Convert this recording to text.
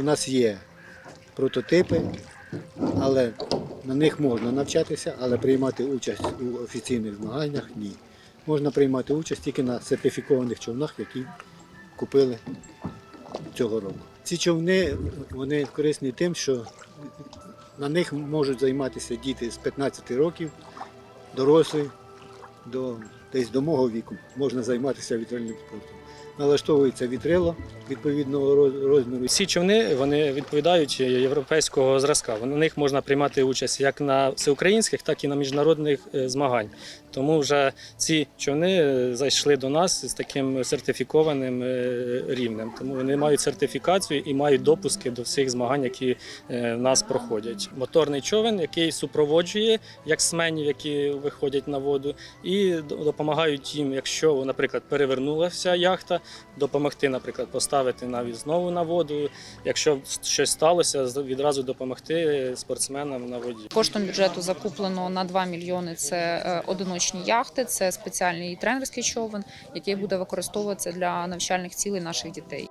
У нас є прототипи, але на них можна навчатися, але приймати участь у офіційних змаганнях ні. Можна приймати участь тільки на сертифікованих човнах, які купили цього року. Ці човни вони корисні тим, що на них можуть займатися діти з 15 років, дорослі, до, десь до мого віку можна займатися вітрильним спортом. Налаштовується вітрило відповідного розміру. Всі човни вони відповідають європейського зразка. На них можна приймати участь як на всеукраїнських, так і на міжнародних е, змаганнях. Тому вже ці човни е, зайшли до нас з таким сертифікованим е, рівнем. Тому вони мають сертифікацію і мають допуски до всіх змагань, які в нас проходять. Моторний човен, який супроводжує яксменів, які виходять на воду, і д- допомагають їм, якщо, наприклад, перевернулася яхта, допомогти, наприклад, поставити навіть знову на воду. Якщо щось сталося, відразу допомогти спортсменам на воді. Коштом бюджету закуплено на 2 мільйони. Це е, одиночні яхти, це спеціальний тренерський човен, який буде використовуватися для навчальних цілей наших дітей.